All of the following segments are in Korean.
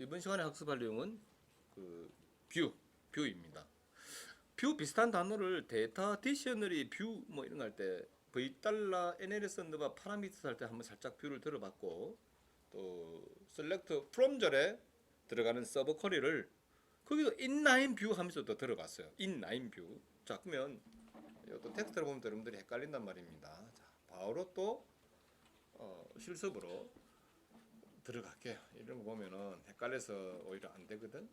이번 시간에 학습할 내용은 그 뷰, 뷰입니다. 뷰 비슷한 단어를 데이터 디셔너리 뷰 뭐 이런 거 할 때 V 달러 NLS 언더바 파라미터 할 때 한번 살짝 뷰를 들어봤고 또 프롬 절에 들어가는 서버 쿼리를 거기도 인라인 뷰 하면서 또 들어봤어요. 인라인 뷰. 자 그러면 또 텍스트를 보면 또 여러분들이 헷갈린단 말입니다. 자 바로 또 어, 실습으로 들어갈게요. 이런 거 보면은 헷갈려서 오히려 안 되거든.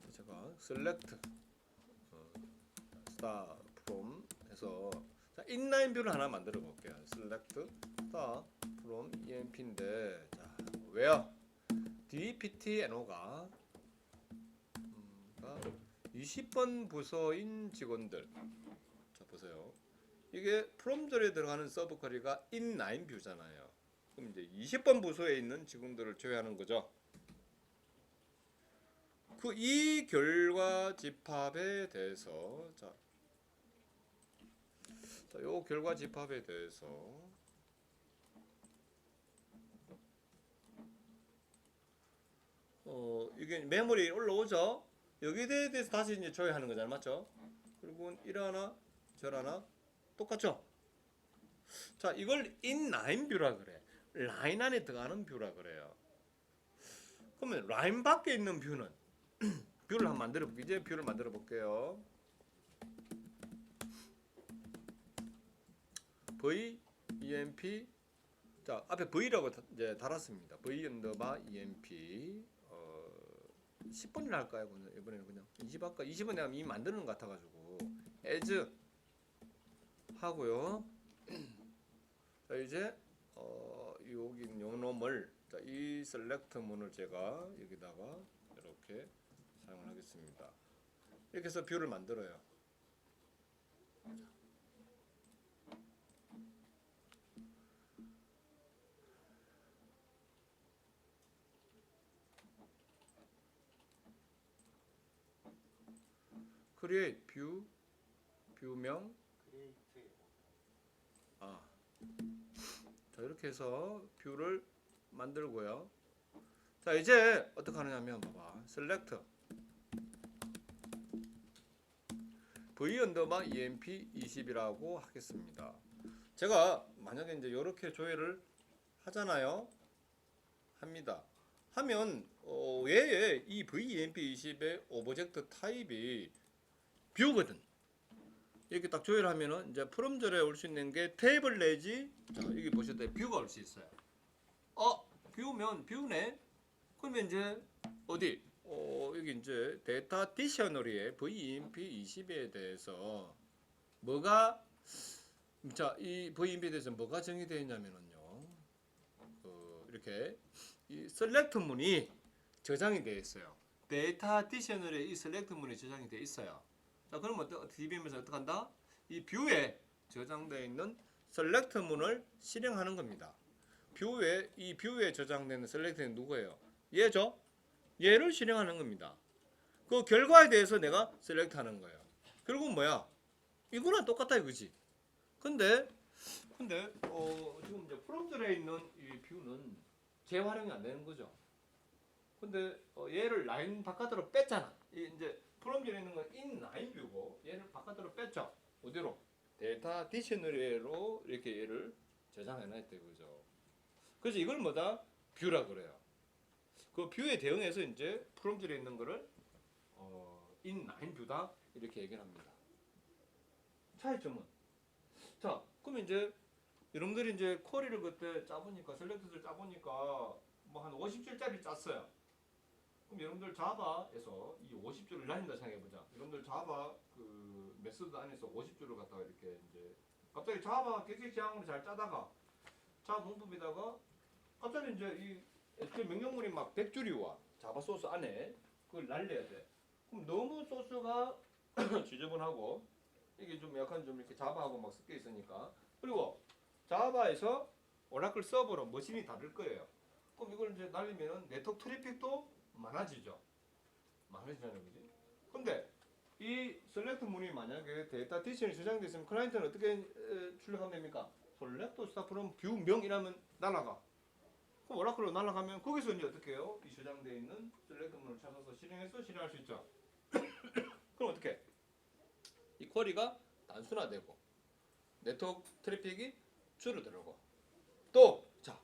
자, 제가 select 어, star from 해서 자, inline 뷰를 하나 만들어 볼게요. select star from emp인데 자, where dptno가 음, 가 20번 부서인 직원들 자 보세요. 이게 프롬절에 들어가는 서브 쿼리가 인라인 뷰잖아요. 그럼 이제 20번 부서에 있는 직원들을 제외하는 거죠. 그 이 결과 집합에 대해서 자, 자, 요 결과 집합에 대해서 어 이게 메모리 올라오죠. 여기에 대해서 다시 이제 조회하는 거잖아요, 맞죠? 그리고 이하나 저하나 똑같죠? 자, 이걸 인라인 뷰라 그래. 라인 안에 들어가는 뷰라 그래요. 그러면 라인 밖에 있는 뷰는 뷰를 한번 만들어 볼게요. 이제 뷰를 만들어 볼게요. V EMP 자 앞에 V라고 다- 이제 달았습니다. V 언더바 EMP 어 10번이나 할까요? 이번에는 그냥 20 할까? 20은 내가 이미 만드는 것 같아가지고 as 하고요. 자 이제 어 여기 요놈을 자, 이 셀렉트 문을 제가 여기다가 이렇게 사용을 하겠습니다. 이렇게 해서 뷰를 만들어요. create 뷰 뷰명 자, 이렇게 해서 뷰를 만들고요. 자, 이제 어떻게 하느냐면 봐봐. select v 언더바 emp 20이라고 하겠습니다. 제가 만약에 이제 이렇게 조회를 하잖아요. 합니다. 하면 어, 얘의 이 VEMP 20의 오브젝트 타입이 뷰거든. 이렇게 딱 조회를 하면은 이제 프롬절에 올 수 있는 게 테이블 내지 자 여기 보셨을 때 뷰가 올 수 있어요. 어 뷰면 뷰네. 그러면 이제 어디 어 여기 이제 데이터 디셔너리의 VEMP 20에 대해서 뭐가 자 이 VEMP에 대해서 뭐가 정의되어 있냐면은요. 그 이렇게 이 셀렉트 문이 저장이 되어 있어요. 데이터 디셔너리에 이 셀렉트 문이 저장이 되어 있어요. 자, 그럼 어떠, DBM에서 어떻게 한다? 이 뷰에 저장되어 있는 셀렉트 문을 실행하는 겁니다. 뷰에 이 뷰에 저장되는 셀렉트는 누구예요? 얘죠. 얘를 실행하는 겁니다. 그 결과에 대해서 내가 셀렉트 하는 거예요. 결국은 뭐야? 이거랑 똑같다 이거지. 근데 근데 어 지금 이제 프롬들에 있는 이 뷰는 재활용이 안 되는 거죠. 근데 어, 얘를 라인 바깥으로 뺐잖아. 이 이제 프롬절에 있는 건 인라인 뷰고 얘를 바깥으로 뺐죠. 어디로? 데이터 디셔너리로 이렇게 얘를 저장해 놨다 이거죠. 그래서 이걸 뭐다? 뷰라 그래요. 그 뷰에 대응해서 이제 프롬절에 있는 거를 어, 인라인 뷰다 이렇게 얘기를 합니다. 차이점은 자, 그러면 이제 여러분들이 이제 쿼리를 그때 짜보니까 셀렉트를 짜보니까 뭐 한 50줄짜리 짰어요. 그럼 여러분들 자바에서 이 50줄을 날린다 생각해보자. 여러분들 자바 그 메소드 안에서 50줄을 갖다가 이렇게 이제 갑자기 자바 객체 지향으로 잘 짜다가 자바 문법에다가 갑자기 이제 이 SQL 명령문이 막 100줄이 와. 자바 소스 안에 그걸 날려야 돼. 그럼 너무 소스가 지저분하고 이게 좀 약간 좀 이렇게 자바하고 막 섞여 있으니까 그리고 자바에서 오라클 서버로 머신이 다를 거예요. 그럼 이걸 이제 날리면은 네트워크 트래픽도 많아지죠. 많아지잖아요, 그지? 근데 이 셀렉트 문이 만약에 데이터 디션이 저장돼 있으면 클라이언트는 어떻게 에, 출력하면 됩니까? 셀렉트 스타 프롬 뷰 명이라면 날아가. 그럼 오라클로 날아가면 거기서 이제 어떻게 해요? 이 저장돼 있는 셀렉트 문을 찾아서 실행해서 실행할 수 있죠. 그럼 어떻게? 이 쿼리가 단순화되고 네트워크 트래픽이 줄어들고 또 자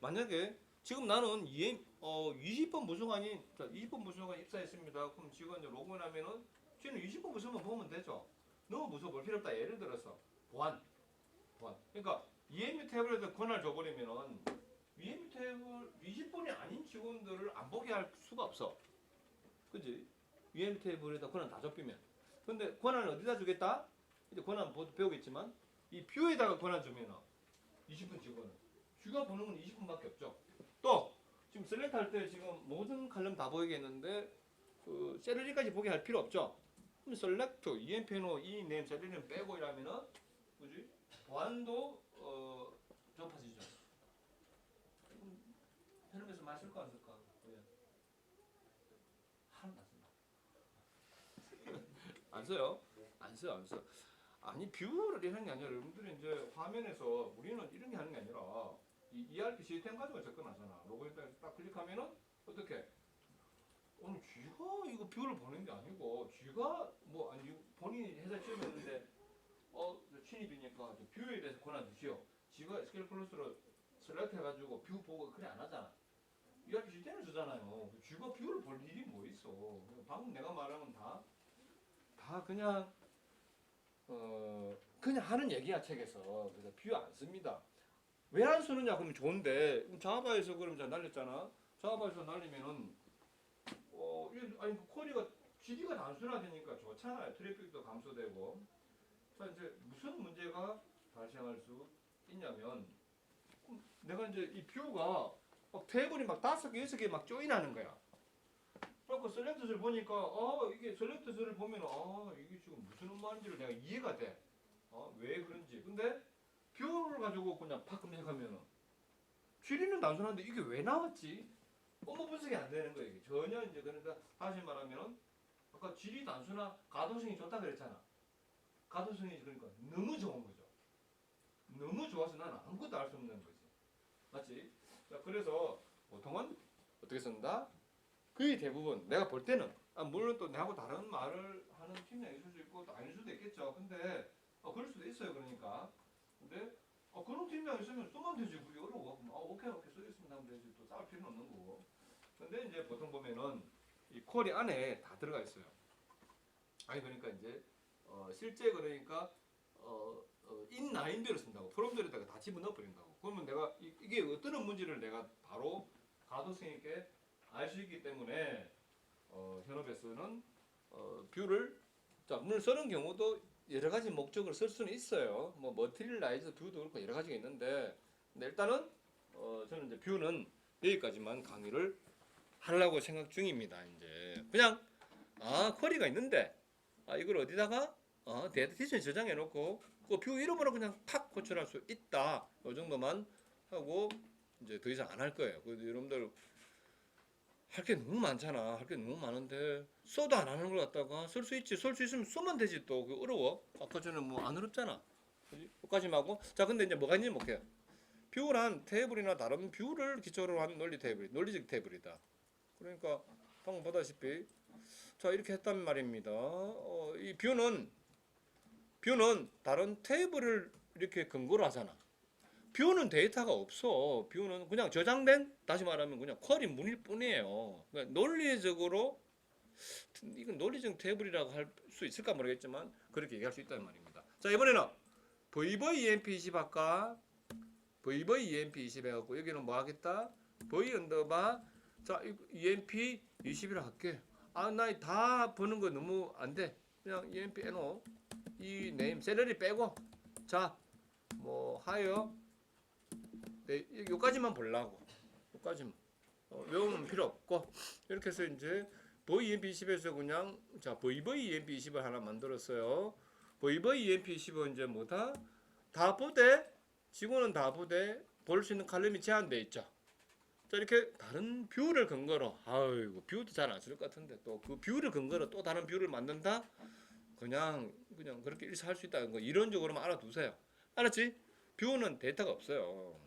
만약에 지금 나는 EM 어 20번 무수관이 자 20번 무수관 입사했습니다. 그럼 이제 로그인하면은 쟤는 20번 무수만 보면 되죠. 너무 무서워 볼 필요 없다. 예를 들어서 보안 보안 그러니까 EMU 탭에서 권한을 줘버리면은 EMU 탭을 20번이 아닌 직원들을 안 보게 할 수가 없어. 그지? EMU 탭에다 권한 다 접히면 근데 권한을 어디다 주겠다? 이제 권한 보- 배우겠지만 이 뷰에다가 권한 주면은 20분 직원은 뷰가 보는 건 20분밖에 없죠. 또 지금 셀렉트 할 때 지금 모든 칼럼 다 보이겠는데 그 셀러리까지 보게 할 필요 없죠. 그럼 셀렉트 EMPNO 이 네임 셀러리는 빼고 이러면은 뭐지? 보안도 어. 편집에서 많이 쓸까 안 쓸까? 왜? 하나도. 안 써요? 안 써요, 안 써. 아니 뷰를 이런 게 아니라 여러분들이 이제 화면에서 우리는 이런 게 하는 게 아니라 이 ERP 시스템 가지고 접근하잖아. 로그인 딱- 딱 클릭하면은 어떻게? 오늘 쥐가 이거 뷰를 보는 게 아니고 쥐가 뭐 아니 본인이 회사 취업했는데 어 신입이니까 저 뷰에 대해서 권한 주시오. 쥐가 SQL 플러스로 셀렉트 해가지고 뷰 보고 그래 안 하잖아. ERP 시스템을 쓰잖아요. 쥐가 뷰를 볼 일이 뭐 있어? 방금 내가 말한 건 다 다 그냥 어 그냥 하는 얘기야 책에서 그래서 뷰 안 씁니다. 왜 안 쓰느냐 그러면 좋은데 자바에서 그럼 자 날렸잖아. 자바에서 날리면은 어 아니 그 쿼리가 GD가 단순화되니까 좋잖아요. 트래픽도 감소되고. 자 이제 무슨 문제가 발생할 수 있냐면 내가 이제 이 뷰가 막 테이블이 막 다섯 개 여섯 개막 조인하는 거야. 그래서 셀렉트를 보니까 아 이게 셀렉트를 보면 아 이게 지금 무슨 말인지를 내가 이해가 돼. 어왜 그런지. 근데 뷰를 가지고 그냥 팍 검색하면은 줄이는 단순한데 이게 왜 나왔지? 업무 분석이 안 되는 거예요. 전혀 이제 그러니까 다시 말하면은 아까 질이 단순한 가동성이 좋다 그랬잖아. 가동성이 그러니까 너무 좋은 거죠. 너무 좋아서 나는 아무것도 알 수 없는 거지. 맞지? 자 그래서 보통은 어떻게 쓴다? 거의 대부분 내가 볼 때는 아, 물론 또 내하고 다른 말을 하는 팀장이 있을 수 있고 또 아닐 수도 있겠죠. 근데 어, 그럴 수도 있어요. 그러니까 팀장 있으면 쓰면 되지 그게 어려워. 아, 오케이 오케이 쓰겠습니다 하면 되지 또 싸울 필요는 없는 거고. 근데 이제 보통 보면은 이 쿼리 안에 다 들어가 있어요. 아니 그러니까 이제 어, 실제 그러니까 어, 어, 인라인별로 쓴다고 프롬들에다가 다 집어넣어 버린다고. 그러면 내가 이, 이게 어떤 문제를 내가 바로 가도성 있게 알 수 있기 때문에 어, 현업에서는 어, 뷰를 자 물론 쓰는 경우도 여러 가지 목적을 쓸 수는 있어요. 뭐 머티리얼라이즈 뷰도 그렇고 여러 가지가 있는데 근데 일단은 어, 저는 이제 뷰는 여기까지만 강의를 하려고 생각 중입니다. 이제 그냥 아 쿼리가 있는데 아 이걸 어디다가 어, 데이터 티션 저장해 놓고 그 뷰 이름으로 그냥 탁 호출할 수 있다. 이 정도만 하고 이제 더 이상 안 할 거예요. 그래도 여러분들 할 게 너무 많잖아. 할 게 너무 많은데 써도 안 하는 걸 갖다가 쓸 수 있지. 쓸 수 있으면 쓰면 되지 또. 그 어려워. 아까 전에 뭐 안 어렵잖아. 여기까지 하고 자 근데 이제 뭐가 있는지 볼게요. 뷰란 테이블이나 다른 뷰를 기초로 한 논리 테이블, 논리적 테이블이다. 그러니까 방금 보다시피 자 이렇게 했단 말입니다. 어, 이 뷰는 뷰는 다른 테이블을 이렇게 근거로 하잖아. 뷰는 데이터가 없어. 뷰는 그냥 저장된 다시 말하면 그냥 쿼리 문일 뿐이에요. 그러니까 논리적으로 이건 논리적 테이블이라고 할 수 있을까 모르겠지만 그렇게 얘기할 수 있다는 말입니다. 자 이번에는 VV EMP20 할까? VV EMP20 해갖고 여기는 뭐 하겠다? V 언더바 자 EMP 20이라 할게. 아 나 다 보는 거 너무 안 돼. 그냥 EMP NO 이 네임 셀러리 빼고 자 뭐 하여 네, 요까지만 보려고. 요까지만. 어, 외우면 필요 없고. 이렇게 해서 이제 보이 EMP20에서 그냥 자, 보이보이 EMP20을 하나 만들었어요. 보이보이 EMP20은 이제 뭐다? 다 보되 직원은 다 보되 볼수 있는 칼럼이 제한돼 있죠. 자 이렇게 다른 뷰를 근거로 아이고 뷰도 잘 안 쓸 것 같은데 또 그 뷰를 근거로 또 다른 뷰를 만든다 그냥 그냥 그렇게 일시할 수 있다는 거 이론적으로만 알아두세요 알았지 뷰는 데이터가 없어요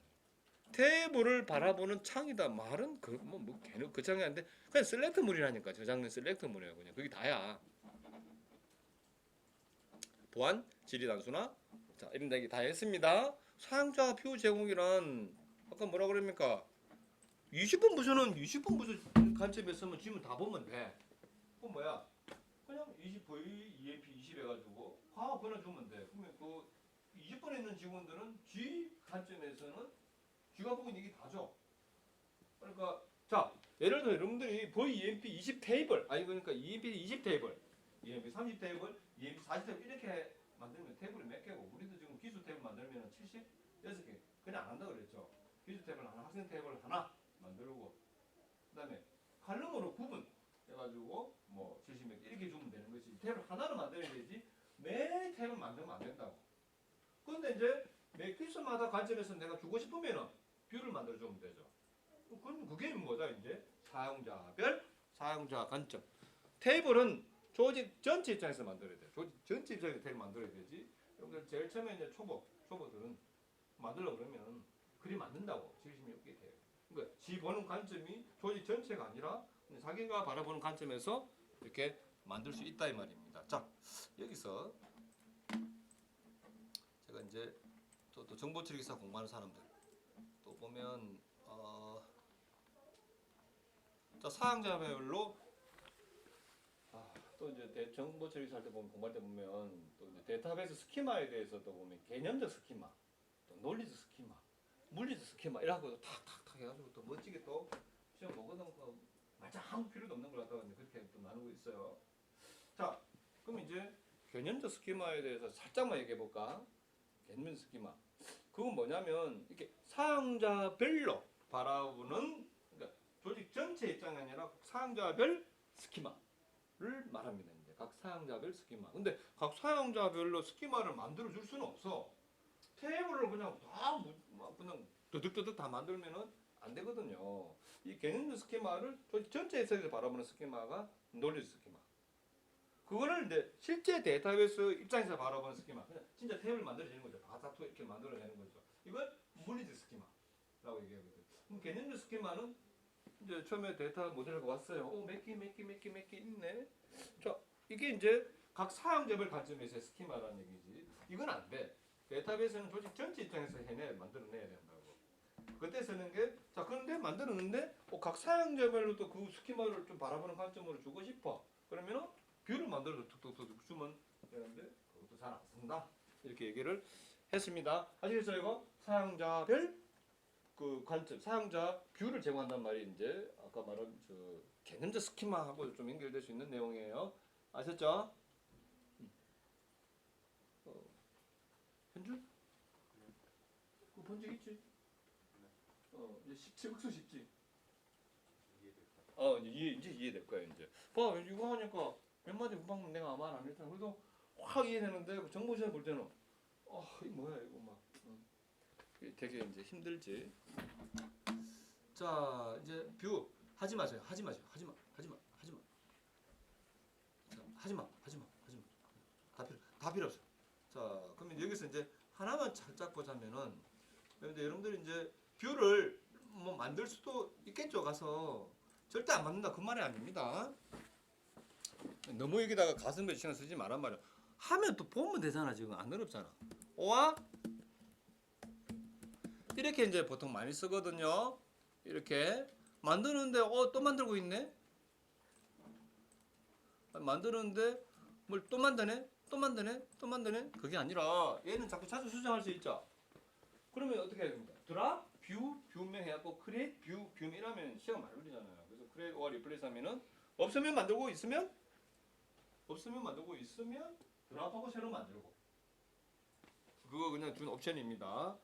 테이블을 바라보는 창이다. 말은 그뭐 뭐 걔는 그 창이 아닌데 그냥 셀렉트물이라니까. 저 장면 셀렉트물이야 그냥. 그게 다야. 보안 질의 단수나 자 이런 얘기 다 했습니다. 사용자 뷰 제공이란 아까 뭐라 그럽니까? 20분 부서는 20분 부서 관점에 서면 지문 다 보면 돼. 그럼 뭐야? 그냥 20V, EMP 20 해가지고 화학 번호 주면 돼. 그러면 그 20번에 있는 직원들은 G 관점에서는 G가 보고 있는 게 다죠. 그러니까 자 예를 들어 여러분들이 V, EMP 20 테이블 아니 그러니까 EMP 20 테이블, EMP 30 테이블, EMP 40 테이블 이렇게 만들면 테이블이 몇 개고 우리도 지금 기수 테이블 만들면 76개 그냥 안 한다 그랬죠. 기수 테이블 하나, 학생 테이블 하나 만들고 그 다음에 칼럼으로 구분 해가지고 뭐 70몇 개 이렇게 주면 되는 거지 테이블 하나를 만들어야 되지 매 테이블 만들면 안 된다고 근데 이제 매 퀴즈마다 관점에서 내가 주고 싶으면은 뷰를 만들어 주면 되죠. 그럼 그게 뭐다 이제. 사용자별 사용자 관점. 테이블은 조직 전체 입장에서 만들어야 돼 조직 전체 입장에서 테이블 만들어야 되지. 여러분들 제일 처음에 이제 초보 초보들은 만들려 그러면 그림 만든다고 76개 돼요. 그러니까 지 보는 관점이 조직 전체가 아니라 자기가 바라보는 관점에서 이렇게 만들 수 있다 이 말입니다. 자 여기서 제가 이제 또, 또 정보 처리기사 공부하는 사람들 또 보면 어, 자 사용자별로 아, 또 이제 대, 정보 처리기사 할때 보면 공부할 때 보면 또 이제 데이터베이스 스키마에 대해서 또 보면 개념적 스키마, 또 논리적 스키마, 물리적 스키마 이라고 탁탁탁 해가지고 또 멋지게 또 시험 보거든 그 말자 아무 필요도 없는 걸 갖다가 그렇게 또 나누고 있어요. 자, 그럼 이제 개념적 스키마에 대해서 살짝만 얘기해 볼까? 개념적 스키마. 그건 뭐냐면 이렇게 사용자별로 바라보는 그러니까 조직 전체 입장이 아니라 사용자별 스키마를 말합니다. 이제 각 사용자별 스키마. 근데 각 사용자별로 스키마를 만들어 줄 수는 없어. 테이블을 그냥 다 무- 막 그냥 드득드득 다 만들면은 안 되거든요. 이 개념적 스키마를 조직 전체 에서 바라보는 스키마가 논리적 스키마. 그거를 이제 실제 데이터베이스 입장에서 바라보는 스키마. 진짜 테이블 만들어지는 거죠. 바삭 이렇게 만들어내는 거죠. 이건 물리적 스키마라고 얘기하거든요. 그럼 개념적 스키마는 이제 처음에 데이터 모델을 왔어요. 오, 몇 개, 몇 개, 몇 개, 몇 개 있네. 자, 이게 이제 각 사용자별 관점에서의 스키마라는 얘기지. 이건 안 돼. 데이터베이스는 조직 전체 입장에서 해내 만들어내야 된다고. 그때 쓰는 게, 자, 그런데 만들었는데, 어, 각 사용자별로 또 그 스키마를 좀 바라보는 관점으로 주고 싶어. 그러면은 뷰를 만들어서 툭툭툭 주면 되는데, 그것도 잘 안 쓴다. 이렇게 얘기를 했습니다. 아시겠어요, 이거? 사용자별 그 관점, 사용자 뷰를 제공한단 말이 이제 아까 말한 저 개념적 스키마하고 좀 연결될 수 있는 내용이에요. 아셨죠? 음. 어, 현준? 그거 본적 있지? 어, 이제 17국수 쉽지? 어, 이제 이해, 이제 이해될 거야, 이제. 봐, 이거 하니까 몇 마디 금방 내가 말 안 했잖아. 그래도 확 이해되는데 그 정보시험 볼 때는 아, 이 뭐야 이거 막 응. 되게 이제 힘들지. 자, 이제 뷰 하지 마세요. 하지 마세요. 하지 마. 하지 마. 하지 마. 자, 하지 마. 하지 마. 하지 마. 다 필요 다 필요 없어. 자, 그러면 여기서 이제 하나만 살짝 보자면은 근데 여러분들이 이제 뷰를 뭐 만들 수도 있겠죠. 가서 절대 안 만든다 그 말이 아닙니다. 너무 여기다가 가슴에 신경 쓰지 말란 말이야. 하면 또 보면 되잖아 지금 안 어렵잖아. 와 이렇게 이제 보통 많이 쓰거든요. 이렇게 만드는데 어 또 만들고 있네. 만드는데 뭘 또 만드네, 또 만드네, 또 만드네. 그게 아니라 얘는 자꾸 자주 수정할 수 있죠. 그러면 어떻게 해야 됩니까? 드랍, 뷰, 뷰명 해갖고 크리에이트, 뷰, 뷰 이라면 시간 많이 걸리잖아요. 그래서 크리에이트 or 리플레이스 하면은 없으면 만들고 있으면 없으면 만들고 있으면 드랍하고 새로 만들고 그거 그냥 준 옵션입니다.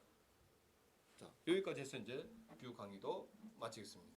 자 여기까지 해서 이제 뷰 강의도 마치겠습니다.